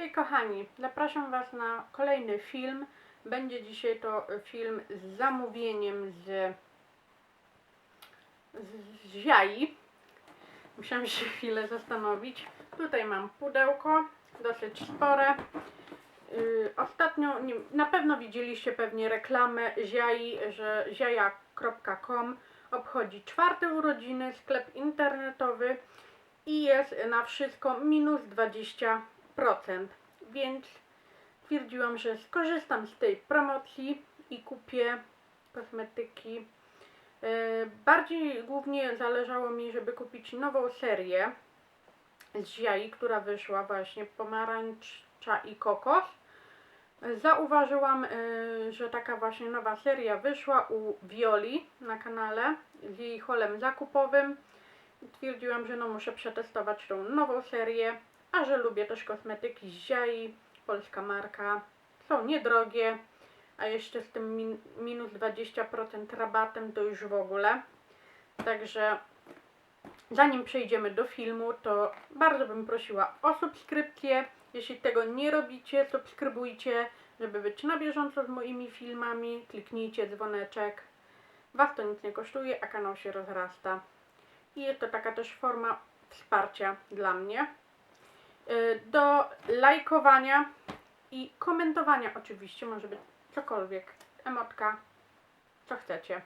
Hej kochani, zapraszam Was na kolejny film. Będzie dzisiaj to film z zamówieniem z, z, z jai. Musiałam się chwilę zastanowić. Tutaj mam pudełko, dosyć spore. Yy, ostatnio, nie, na pewno widzieliście pewnie reklamę Ziai, że ziaja.com obchodzi czwarte urodziny, sklep internetowy i jest na wszystko minus 20%. Więc stwierdziłam, że skorzystam z tej promocji i kupię kosmetyki. Yy, Bardziej głównie zależało mi, żeby kupić nową serię z Ziai, która wyszła właśnie pomarańcza i kokos. Zauważyłam, y, że taka właśnie nowa seria wyszła u Violi na kanale z jej holem zakupowym. Twierdziłam, że no muszę przetestować tą nową serię, a że lubię też kosmetyki z Ziai, polska marka. Są niedrogie, a jeszcze z tym min minus 20% rabatem to już w ogóle. Także zanim przejdziemy do filmu, to bardzo bym prosiła o subskrypcję. Jeśli tego nie robicie, subskrybujcie, żeby być na bieżąco z moimi filmami. Kliknijcie dzwoneczek. Was to nic nie kosztuje, a kanał się rozrasta. I jest to taka też forma wsparcia dla mnie. Y, Do lajkowania i komentowania oczywiście może być cokolwiek. Emotka, co chcecie.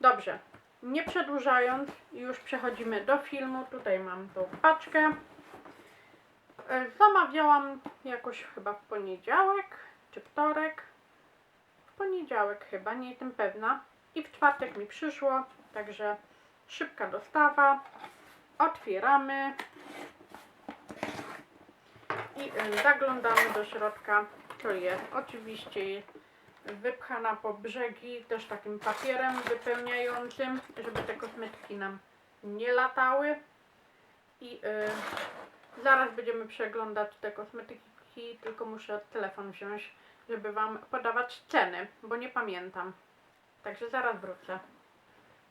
Dobrze, nie przedłużając, już przechodzimy do filmu. Tutaj mam tą paczkę. E, Zamawiałam jakoś chyba w poniedziałek czy wtorek. W poniedziałek chyba, nie jestem pewna. I w czwartek mi przyszło, także szybka dostawa. Otwieramy i e, zaglądamy do środka. To jest oczywiście wypchana po brzegi też takim papierem wypełniającym, żeby te kosmetyki nam nie latały. I y, zaraz będziemy przeglądać te kosmetyki, tylko muszę telefon wziąć, żeby Wam podawać ceny, bo nie pamiętam. Także zaraz wrócę.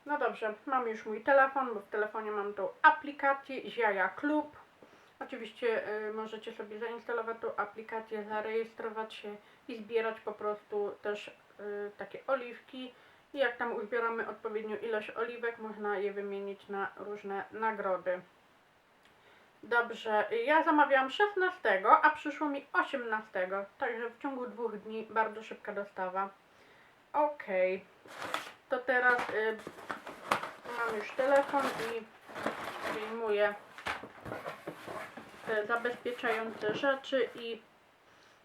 No dobrze, mam już mój telefon, bo w telefonie mam tą aplikację Ziaja Klub. Oczywiście y, możecie sobie zainstalować tą aplikację, zarejestrować się i zbierać po prostu też y, takie oliwki. I jak tam uzbieramy odpowiednią ilość oliwek, można je wymienić na różne nagrody. Dobrze, ja zamawiałam 16, a przyszło mi 18, także w ciągu dwóch dni bardzo szybka dostawa. Okej, to teraz y, mam już telefon i wyjmuję zabezpieczające rzeczy i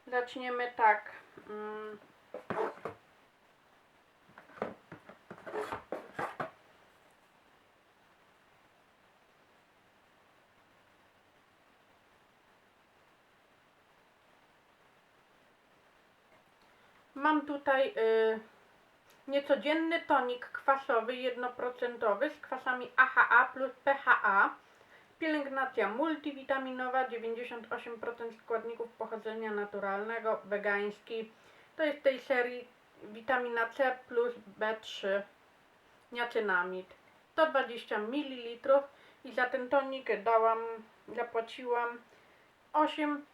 zaczniemy tak. Mm, Mam tutaj y, niecodzienny tonik kwasowy 1% z kwasami AHA plus PHA. Pielęgnacja multivitaminowa 98% składników pochodzenia naturalnego, wegański. To jest tej serii witamina C plus B3 niacinamid. 120 ml i za ten tonik dałam, zapłaciłam 8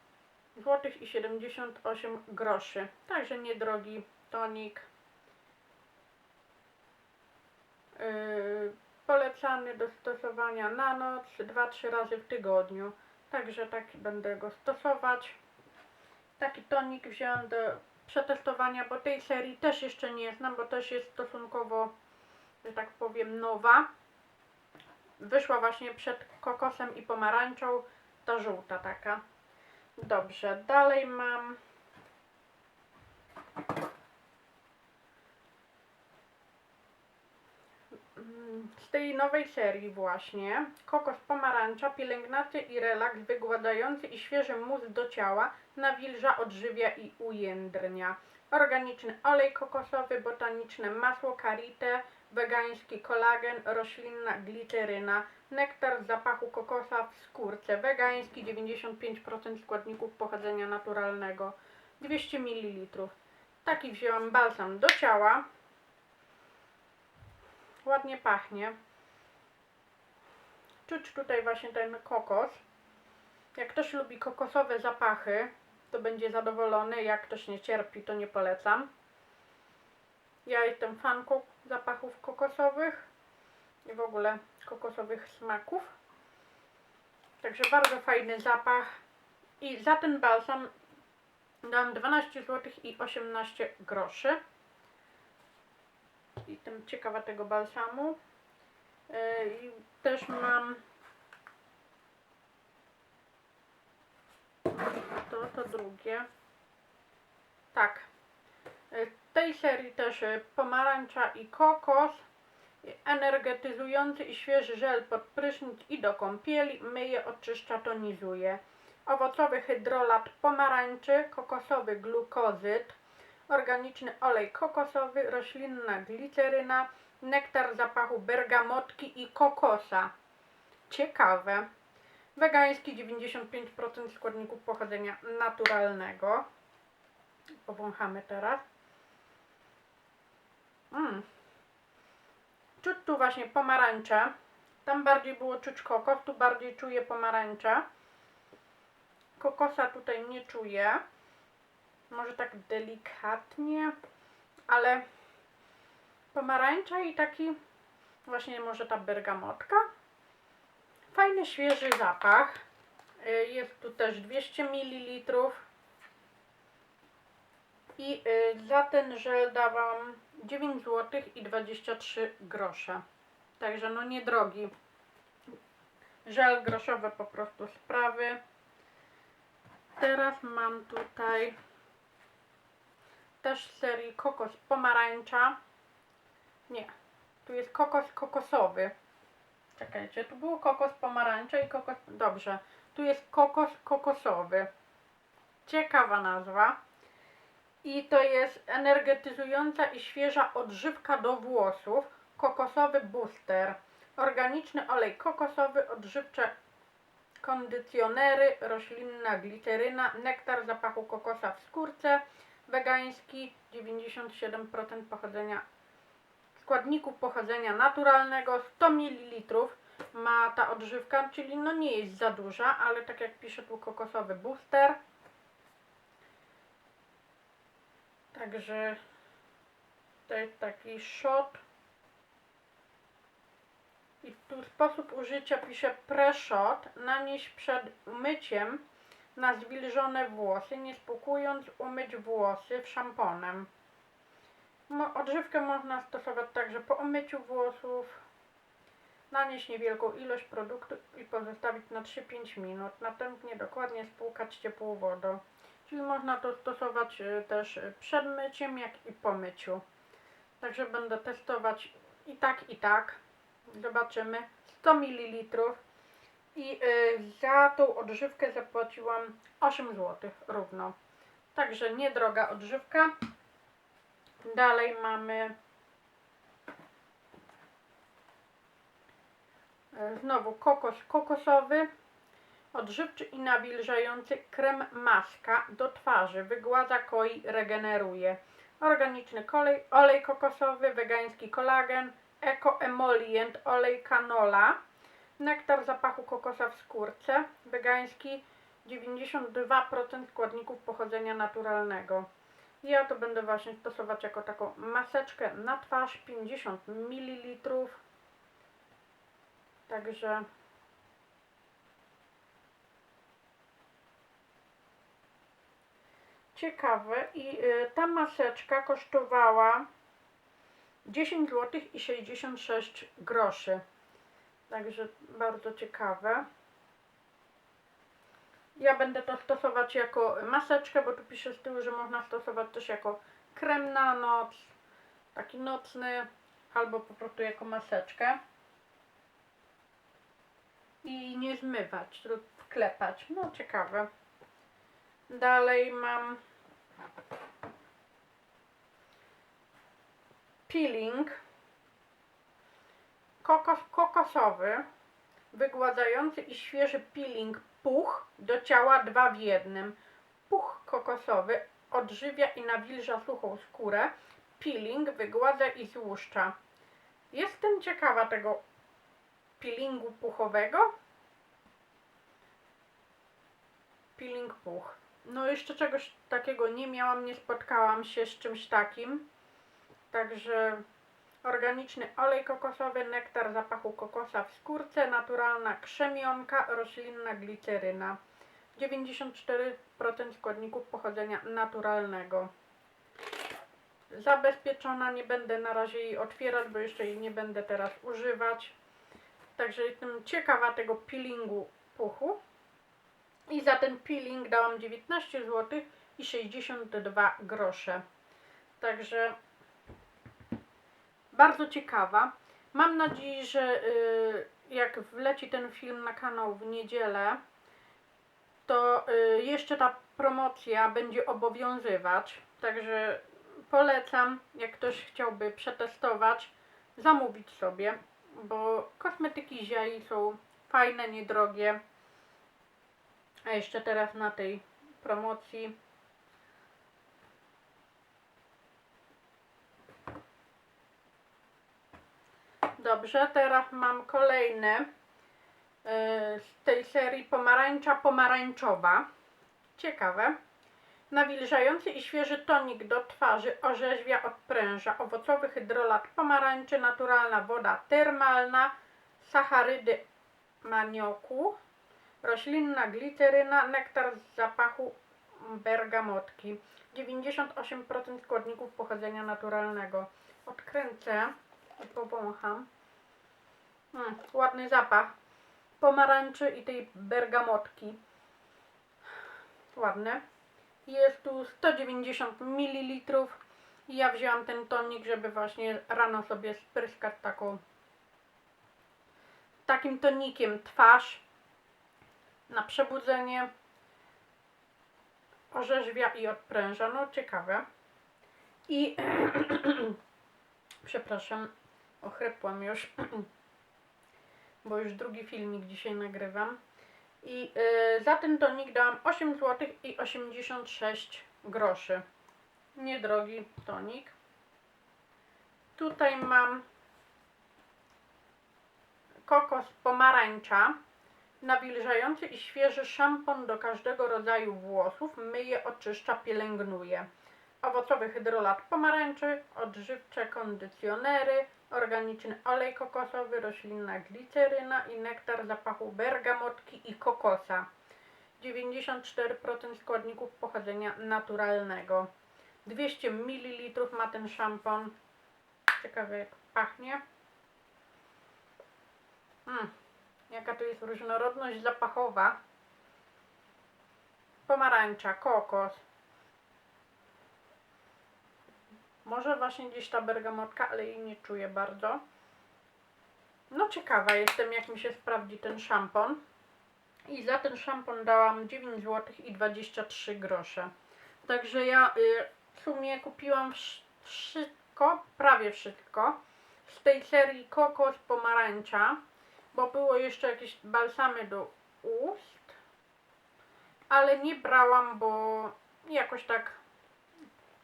zł i 78 groszy. Także niedrogi tonik. Yy, polecany do stosowania na noc 2-3 razy w tygodniu. Także tak będę go stosować. Taki tonik wziąłem do przetestowania, bo tej serii też jeszcze nie znam, bo też jest stosunkowo, że tak powiem, nowa. Wyszła właśnie przed kokosem i pomarańczą, ta żółta taka. Dobrze, dalej mam. Z tej nowej serii właśnie kokos pomarańcza, pielęgnacja i relaks wygładzający i świeży mus do ciała, nawilża, odżywia i ujędrnia. Organiczny olej kokosowy, botaniczne masło karite, wegański kolagen, roślinna gliceryna, nektar z zapachu kokosa w skórce, wegański 95% składników pochodzenia naturalnego, 200 ml. Taki wzięłam balsam do ciała. Ładnie pachnie. Czuć tutaj właśnie ten kokos. Jak ktoś lubi kokosowe zapachy, to będzie zadowolony. Jak ktoś nie cierpi, to nie polecam. Ja jestem fanką zapachów kokosowych i w ogóle kokosowych smaków. Także bardzo fajny zapach. I za ten balsam dałam 12 zł i 18 groszy. Jestem ciekawa tego balsamu. Yy, I też mam to, to drugie. Tak. Yy, W tej serii też yy, pomarańcza i kokos. Energetyzujący i świeży żel pod prysznic i do kąpieli. Myje, oczyszcza, tonizuje. Owocowy hydrolat pomarańczy, kokosowy glukozyt, organiczny olej kokosowy, roślinna gliceryna, nektar zapachu bergamotki i kokosa. Ciekawe. Wegański 95% składników pochodzenia naturalnego. Powąchamy teraz. Mm. Czuć tu właśnie pomarańcze. Tam bardziej było czuć kokos, tu bardziej czuję pomarańcze. Kokosa tutaj nie czuję. Może tak delikatnie, ale pomarańcza i taki właśnie może ta bergamotka. Fajny, świeży zapach. Y, Jest tu też 200 ml. I y, za ten żel dawałam 9 zł i 23 grosze. Także no niedrogi. Żel groszowy po prostu sprawy. Teraz mam tutaj też z serii kokos pomarańcza. Nie, tu jest kokos kokosowy. Czekajcie, tu było kokos pomarańcza i kokos... Dobrze, tu jest kokos kokosowy. Ciekawa nazwa. I to jest energetyzująca i świeża odżywka do włosów. Kokosowy booster. Organiczny olej kokosowy, odżywcze kondycjonery, roślinna gliceryna, nektar zapachu kokosa w skórce, wegański 97% pochodzenia składników pochodzenia naturalnego, 100 ml ma ta odżywka, czyli no nie jest za duża, ale tak jak pisze tu kokosowy booster. Także to jest taki shot. I tu sposób użycia pisze pre-shot. Nanieść przed myciem na zwilżone włosy, nie spłukując umyć włosy w szamponem. Odżywkę można stosować także po umyciu włosów. Nanieść niewielką ilość produktu i pozostawić na 3-5 minut. Następnie dokładnie spłukać ciepłą wodą. Czyli można to stosować y, też przed myciem, jak i po myciu. Także będę testować i tak, i tak. Zobaczymy. 100 ml. I y, za tą odżywkę zapłaciłam 8 zł równo. Także niedroga odżywka. Dalej mamy e, znowu kokos kokosowy, odżywczy i nawilżający krem maska do twarzy. Wygładza, koi, regeneruje. Organiczny kolej, olej kokosowy, wegański kolagen, eko-emolient, olej canola, nektar zapachu kokosa w skórce, wegański 92% składników pochodzenia naturalnego. Ja to będę właśnie stosować jako taką maseczkę na twarz 50 ml. Także ciekawe i y, ta maseczka kosztowała 10 zł i 66 groszy. Także bardzo ciekawe. Ja będę to stosować jako maseczkę, bo tu pisze z tyłu, że można stosować też jako krem na noc, taki nocny, albo po prostu jako maseczkę. I nie zmywać lub wklepać. No ciekawe. Dalej mam peeling kokos kokosowy, wygładzający i świeży peeling puch do ciała dwa w jednym. Puch kokosowy odżywia i nawilża suchą skórę. Peeling wygładza i złuszcza. Jestem ciekawa tego peelingu puchowego. peeling puch. No jeszcze czegoś takiego nie miałam, nie spotkałam się z czymś takim. Także organiczny olej kokosowy, nektar zapachu kokosa w skórce, naturalna krzemionka, roślinna gliceryna. 94% składników pochodzenia naturalnego. Zabezpieczona, nie będę na razie jej otwierać, bo jeszcze jej nie będę teraz używać. Także jestem ciekawa tego peelingu puchu. I za ten peeling dałam 19 zł i 62 grosze. Także bardzo ciekawa. Mam nadzieję, że y, jak wleci ten film na kanał w niedzielę, to y, jeszcze ta promocja będzie obowiązywać. Także polecam, jak ktoś chciałby przetestować, zamówić sobie, bo kosmetyki Ziai są fajne, niedrogie. A jeszcze teraz na tej promocji Dobrze, teraz mam kolejne yy, z tej serii pomarańcza pomarańczowa. Ciekawe. Nawilżający i świeży tonik do twarzy orzeźwia, odpręża. Owocowy hydrolat pomarańczy, naturalna woda termalna, sacharydy manioku, roślinna gliceryna, nektar z zapachu bergamotki. 98% składników pochodzenia naturalnego. Odkręcę powącham. Mm, ładny zapach pomarańczy i tej bergamotki. Ładne. Jest tu 190 ml. Ja wzięłam ten tonik, żeby właśnie rano sobie spryskać taką takim tonikiem twarz na przebudzenie orzeźwia i odpręża. No ciekawe. I przepraszam, ochrypłam już, bo już drugi filmik dzisiaj nagrywam. I y, za ten tonik dałam 8 zł i 86 groszy. Niedrogi tonik. Tutaj mam kokos pomarańcza. Nawilżający i świeży szampon do każdego rodzaju włosów. Myje, oczyszcza, pielęgnuje. Owocowy hydrolat pomarańczy, odżywcze kondycjonery, organiczny olej kokosowy, roślinna gliceryna i nektar zapachu bergamotki i kokosa. 94% składników pochodzenia naturalnego. 200 ml ma ten szampon. Ciekawe jak pachnie. Mm, jaka tu jest różnorodność zapachowa. Pomarańcza, kokos. Może właśnie gdzieś ta bergamotka, ale jej nie czuję bardzo. No ciekawa jestem, jak mi się sprawdzi ten szampon. I za ten szampon dałam 9 zł i 23 grosze. Także ja y, w sumie kupiłam wsz- wszystko, prawie wszystko z tej serii kokos pomarańcza, bo było jeszcze jakieś balsamy do ust, ale nie brałam, bo jakoś tak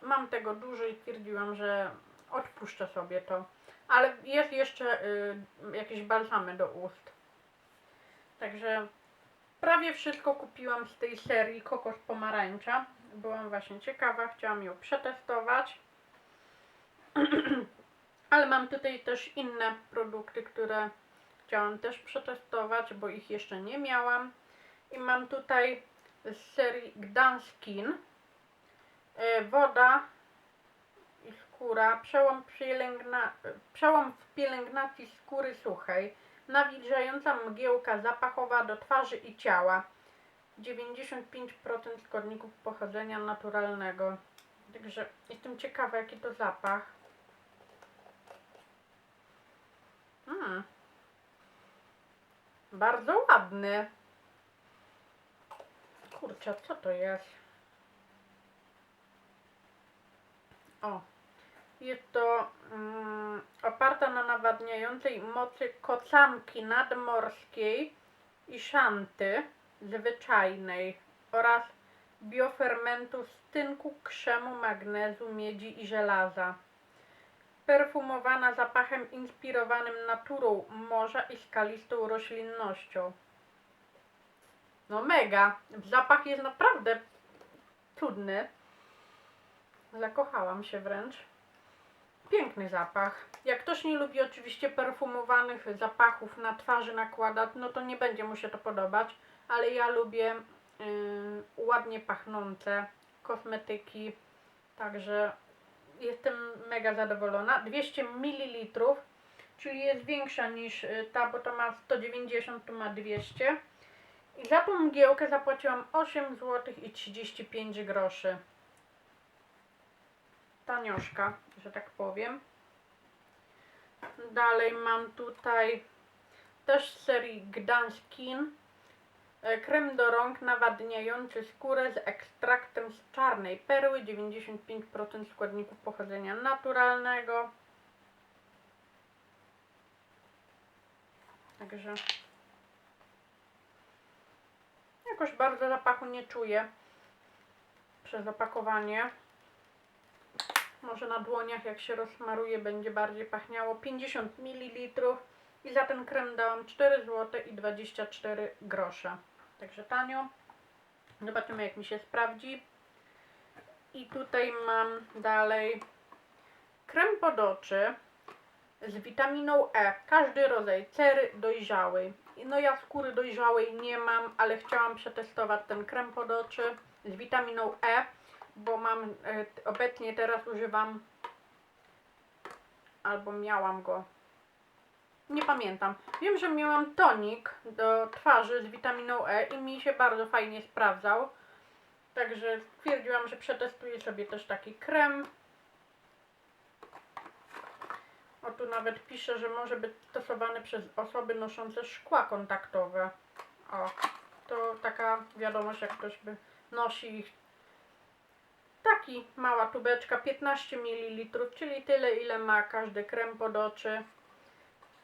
mam tego dużo i stwierdziłam, że odpuszczę sobie to. Ale jest jeszcze y, jakieś balsamy do ust. Także prawie wszystko kupiłam z tej serii kokos pomarańcza. Byłam właśnie ciekawa, chciałam ją przetestować. Ale mam tutaj też inne produkty, które chciałam też przetestować, bo ich jeszcze nie miałam. I mam tutaj z serii Gdanskin e, woda i skóra, przełom, pielęgna, przełom w pielęgnacji skóry suchej, nawilżająca mgiełka zapachowa do twarzy i ciała. 95% składników pochodzenia naturalnego. Także jestem ciekawa, jaki to zapach. Mm. Bardzo ładny. Kurczę, co to jest? O, jest to mm, oparta na nawadniającej mocy kocanki nadmorskiej i szanty zwyczajnej oraz biofermentu z tynku, krzemu, magnezu, miedzi i żelaza. Perfumowana zapachem inspirowanym naturą morza i skalistą roślinnością. No mega. Zapach jest naprawdę cudny. Zakochałam się wręcz. Piękny zapach. Jak ktoś nie lubi oczywiście perfumowanych zapachów na twarzy nakładać, no to nie będzie mu się to podobać, ale ja lubię yy, ładnie pachnące kosmetyki, także jestem mega zadowolona. 200 ml, czyli jest większa niż y, ta, bo to ma 190, tu ma 200. I za tą mgiełkę zapłaciłam 8 zł i 35 groszy. Tanioszka, że tak powiem. Dalej mam tutaj też z serii Gdanskin e, krem do rąk nawadniający skórę z ekstraktem z czarnej perły 95% składników pochodzenia naturalnego. Także jakoś bardzo zapachu nie czuję przez opakowanie. Może na dłoniach jak się rozsmaruje będzie bardziej pachniało. 50 ml i za ten krem dałam 4 zł i 24 grosze. Także tanio. Zobaczymy jak mi się sprawdzi. I tutaj mam dalej krem pod oczy z witaminą E. Każdy rodzaj cery dojrzałej. No ja skóry dojrzałej nie mam, ale chciałam przetestować ten krem pod oczy z witaminą E, bo mam e, obecnie teraz używam albo miałam go. Nie pamiętam. Wiem, że miałam tonik do twarzy z witaminą E i mi się bardzo fajnie sprawdzał. Także stwierdziłam, że przetestuję sobie też taki krem. O tu nawet pisze, że może być stosowany przez osoby noszące szkła kontaktowe. O, to taka wiadomość, jak ktoś by nosi ich. Taki mała tubeczka, 15 ml, czyli tyle ile ma każdy krem pod oczy.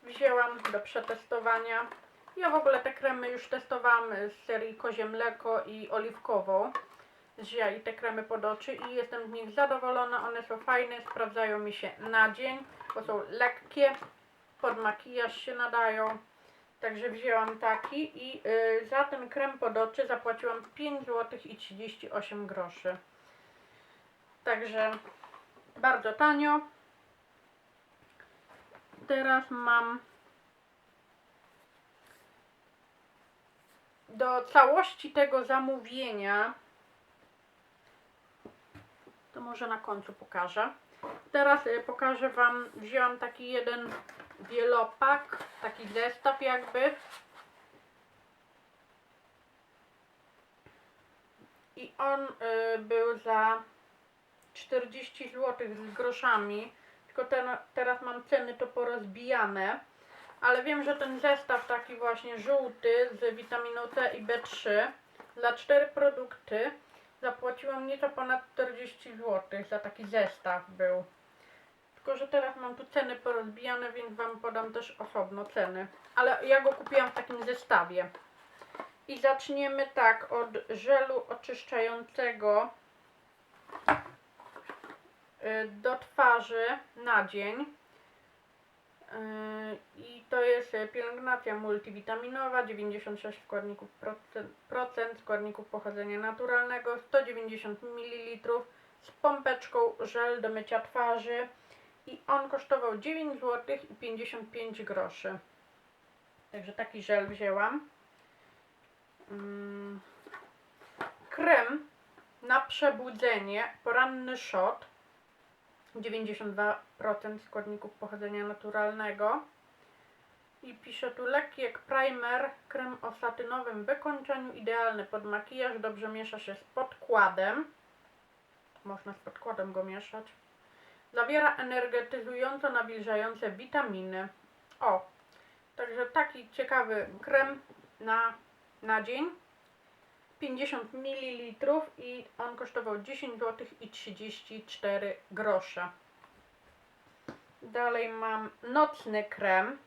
Wzięłam do przetestowania. Ja w ogóle te kremy już testowałam z serii Kozie Mleko i Oliwkową. I te kremy pod oczy i jestem z nich zadowolona. One są fajne, sprawdzają mi się na dzień, bo są lekkie, pod makijaż się nadają. Także wzięłam taki i y, za ten krem pod oczy zapłaciłam 5 zł i 38 groszy. Także bardzo tanio. Teraz mam do całości tego zamówienia to może na końcu pokażę. Teraz y, pokażę Wam, wzięłam taki jeden wielopak, taki zestaw jakby. I on y, był za 40 zł z groszami. Tylko ten, teraz mam ceny to porozbijane. Ale wiem, że ten zestaw taki właśnie żółty z witaminą C i B3 za 4 produkty zapłaciłam nieco ponad 40 zł za taki zestaw był. Tylko, że teraz mam tu ceny porozbijane, więc Wam podam też osobno ceny. Ale ja go kupiłam w takim zestawie. I zaczniemy tak od żelu oczyszczającego do twarzy na dzień. Yy, I to jest e, pielęgnacja multivitaminowa, 96 składników procent, procent składników pochodzenia naturalnego, 190 ml z pompeczką żel do mycia twarzy i on kosztował 9 zł i 55 groszy. Także taki żel wzięłam. Mm. Krem na przebudzenie, poranny shot 92% składników pochodzenia naturalnego. I pisze tu lekki jak primer, krem o satynowym wykończeniu, idealny pod makijaż, dobrze miesza się z podkładem. Można z podkładem go mieszać. Zawiera energetyzująco nawilżające witaminy. O, także taki ciekawy krem na, na dzień. 50 ml i on kosztował 10 zł i 34 grosze. Dalej mam nocny krem.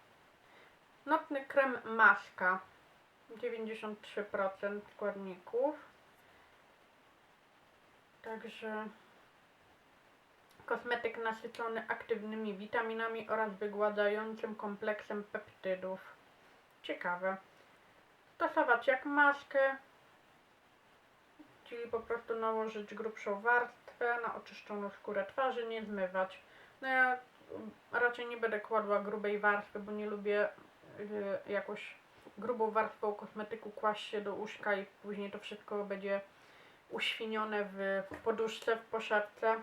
Nocny krem maska. 93% składników. Także kosmetyk nasycony aktywnymi witaminami oraz wygładzającym kompleksem peptydów. Ciekawe. stosować jak maskę, czyli po prostu nałożyć grubszą warstwę na oczyszczoną skórę twarzy, nie zmywać. No ja raczej nie będę kładła grubej warstwy, bo nie lubię y, jakoś grubą warstwą kosmetyku kłaść się do łóżka i później to wszystko będzie uświnione w poduszce, w poszewce.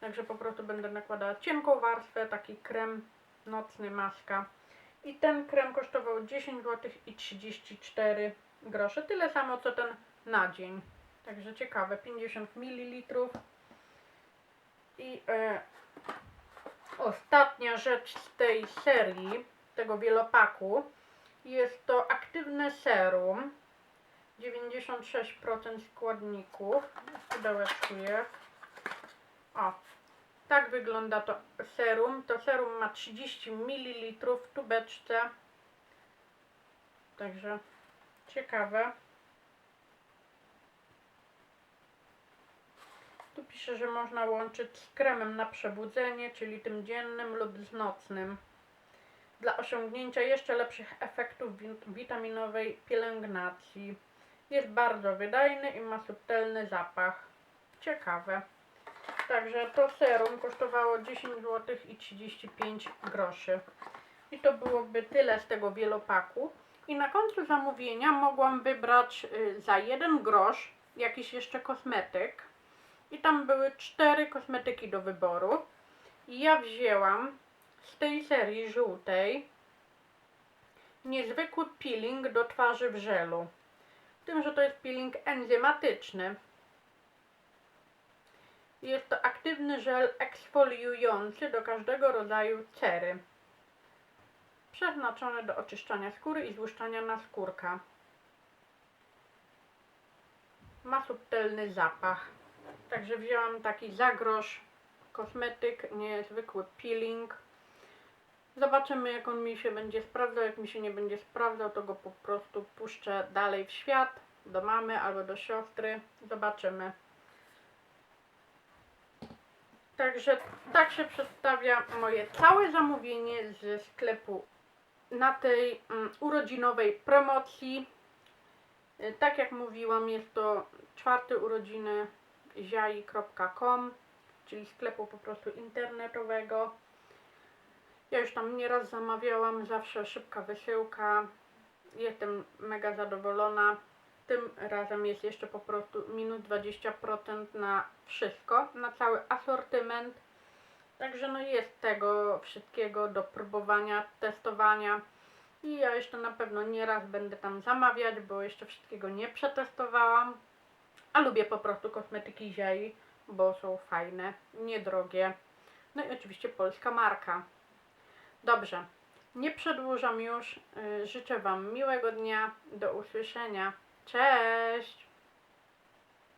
Także po prostu będę nakładała cienką warstwę, taki krem nocny, maska. I ten krem kosztował 10 zł i 34 grosze. Tyle samo co ten na dzień. Także ciekawe, 50 ml. I e, ostatnia rzecz z tej serii, tego wielopaku, jest to aktywne serum. 96% składników. Pudełeczku jest. O, tak wygląda to serum. To serum ma 30 ml w tubeczce. Także ciekawe. Tu pisze, że można łączyć z kremem na przebudzenie, czyli tym dziennym lub z nocnym. Dla osiągnięcia jeszcze lepszych efektów wi- witaminowej pielęgnacji. Jest bardzo wydajny i ma subtelny zapach. Ciekawe. Także to serum kosztowało 10 zł i 35 groszy. I to byłoby tyle z tego wielopaku. I na końcu zamówienia mogłam wybrać y, za 1 grosz jakiś jeszcze kosmetyk. I tam były cztery kosmetyki do wyboru. I ja wzięłam z tej serii żółtej niezwykły peeling do twarzy w żelu. Tym, że to jest peeling enzymatyczny. Jest to aktywny żel eksfoliujący do każdego rodzaju cery. Przeznaczony do oczyszczania skóry i złuszczania naskórka. Ma subtelny zapach. Także wzięłam taki za grosz kosmetyk, niezwykły peeling. Zobaczymy jak on mi się będzie sprawdzał. Jak mi się nie będzie sprawdzał, to go po prostu puszczę dalej w świat, do mamy albo do siostry. Zobaczymy. Także tak się przedstawia moje całe zamówienie ze sklepu na tej mm, urodzinowej promocji. Y, Tak jak mówiłam, jest to czwarte urodziny ziai.com, czyli sklepu po prostu internetowego. Ja już tam nieraz zamawiałam, zawsze szybka wysyłka. Jestem mega zadowolona. Tym razem jest jeszcze po prostu minus 20% na wszystko, na cały asortyment. Także no jest tego wszystkiego do próbowania, testowania. I ja jeszcze na pewno nieraz będę tam zamawiać, bo jeszcze wszystkiego nie przetestowałam. A lubię po prostu kosmetyki Ziei, bo są fajne, niedrogie. No i oczywiście polska marka. Dobrze, nie przedłużam już. Y, Życzę Wam miłego dnia. Do usłyszenia. Cześć!